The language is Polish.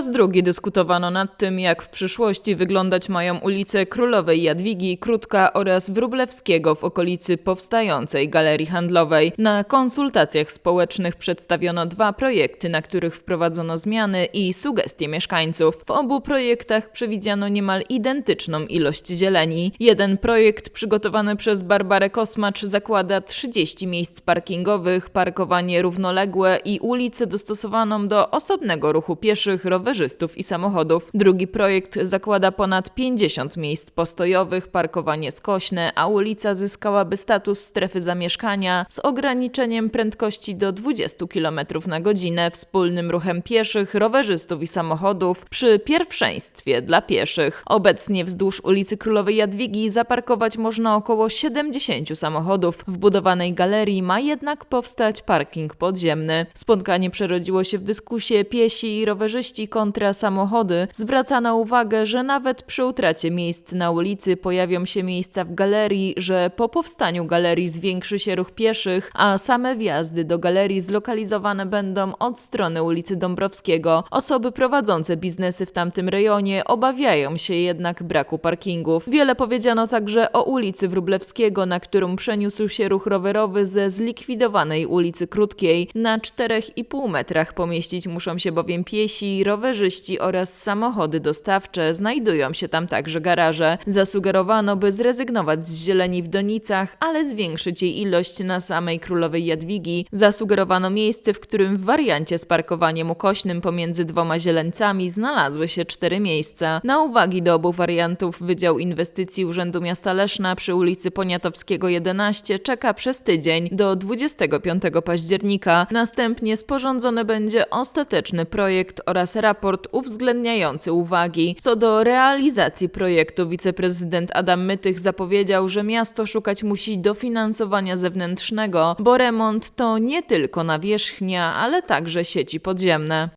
raz drugi dyskutowano nad tym, jak w przyszłości wyglądać mają ulice Królowej Jadwigi, Krótka oraz Wróblewskiego w okolicy powstającej galerii handlowej. Na konsultacjach społecznych przedstawiono dwa projekty, na których wprowadzono zmiany i sugestie mieszkańców. W obu projektach przewidziano niemal identyczną ilość zieleni. Jeden projekt przygotowany przez Barbarę Kosmacz zakłada 30 miejsc parkingowych, parkowanie równoległe i ulicę dostosowaną do osobnego ruchu pieszych, rowerzystów i samochodów. Drugi projekt zakłada ponad 50 miejsc postojowych, parkowanie skośne, a ulica zyskałaby status strefy zamieszkania z ograniczeniem prędkości do 20 km na godzinę, wspólnym ruchem pieszych, rowerzystów i samochodów przy pierwszeństwie dla pieszych. Obecnie wzdłuż ulicy Królowej Jadwigi zaparkować można około 70 samochodów. W budowanej galerii ma jednak powstać parking podziemny. Spotkanie przerodziło się w dyskusję piesi i rowerzyści kontra samochody. Zwracano uwagę, że nawet przy utracie miejsc na ulicy pojawią się miejsca w galerii, że po powstaniu galerii zwiększy się ruch pieszych, a same wjazdy do galerii zlokalizowane będą od strony ulicy Dąbrowskiego. Osoby prowadzące biznesy w tamtym rejonie obawiają się jednak braku parkingów. Wiele powiedziano także o ulicy Wróblewskiego, na którą przeniósł się ruch rowerowy ze zlikwidowanej ulicy Krótkiej. Na 4,5 metrach pomieścić muszą się bowiem piesi, rowerzyści oraz samochody dostawcze. Znajdują się tam także garaże. Zasugerowano, by zrezygnować z zieleni w Donicach, ale zwiększyć jej ilość na samej Królowej Jadwigi. Zasugerowano miejsce, w którym w wariancie z parkowaniem ukośnym pomiędzy dwoma zieleńcami znalazły się cztery miejsca. Na uwagi do obu wariantów Wydział Inwestycji Urzędu Miasta Leszna przy ulicy Poniatowskiego 11 czeka przez tydzień do 25 października. Następnie sporządzony będzie ostateczny projekt oraz raport uwzględniający uwagi. Co do realizacji projektu wiceprezydent Adam Mytych zapowiedział, że miasto szukać musi dofinansowania zewnętrznego, bo remont to nie tylko nawierzchnia, ale także sieci podziemne.